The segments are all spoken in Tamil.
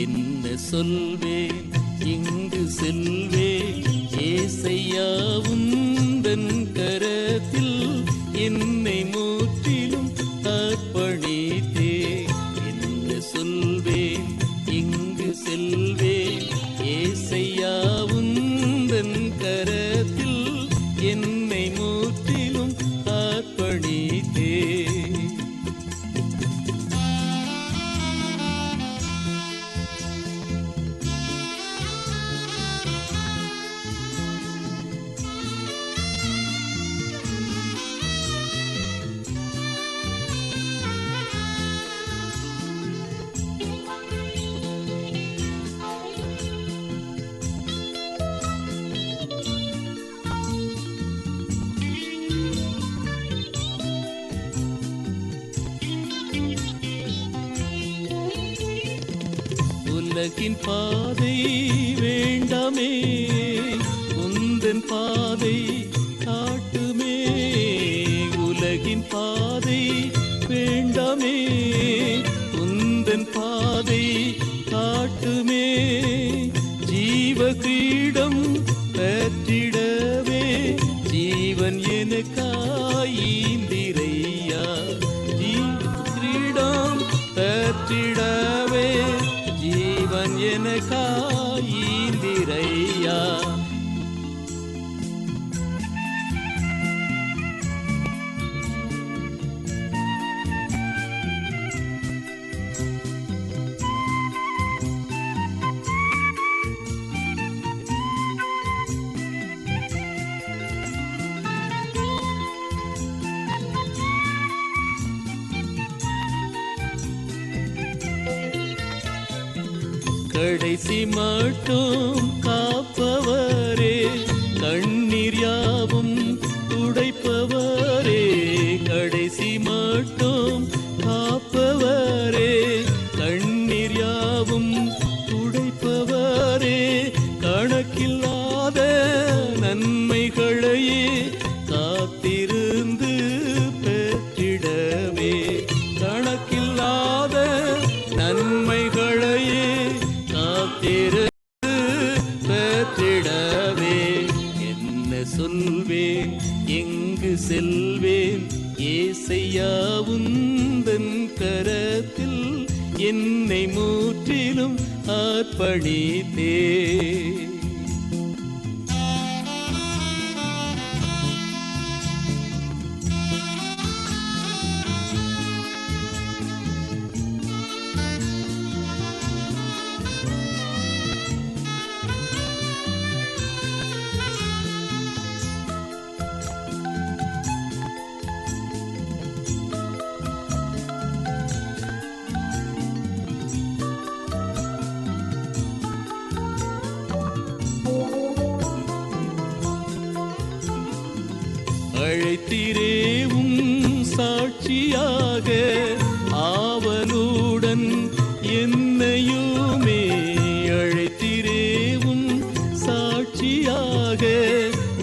என்ன சொல்வேன்? இங்கு செல்வேன். ஏசையாவும் உந்தன் கரத்தில் என்னை உலகின் பாதை வேண்டாமே. உந்தன் பாதை கடைசி மட்டும் காப்பவரே கண்ணீர் யாவும் துடைப்பவரே கடைசி மட்டும் காப்பவரே கண்ணீர் யாவும் துடைப்பவரே கணக்கில்லாத நன்மைகளையே காத்திருந்து பெற்றிடவே கணக்கில்லாத நன்மை எங்கு செல்வேன்? ஏசையாவுந்தன் கரத்தில் என்னை மூற்றிலும் முற்றிலும் அர்ப்பணித்தே அழைத்திரேவும் சாட்சியாக ஆவலுடன் என்னையுமே அழைத்திரேவும் சாட்சியாக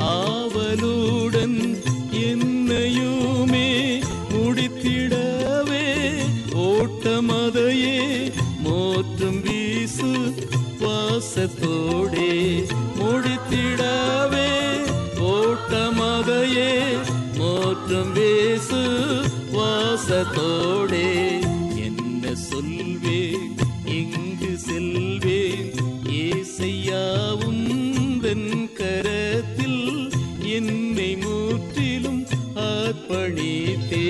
ஆவலுடன் என்னையுமே முடித்திடவே ஓட்டமதையே மோற்றும் வீசு வாசத்தோடே. வாசத்தோடே என்ன சொல்வேன்? எங்கு செல்வேன்? ஏசையா உந்தன் கரத்தில் என்னை முற்றிலும் அர்ப்பணித்தே.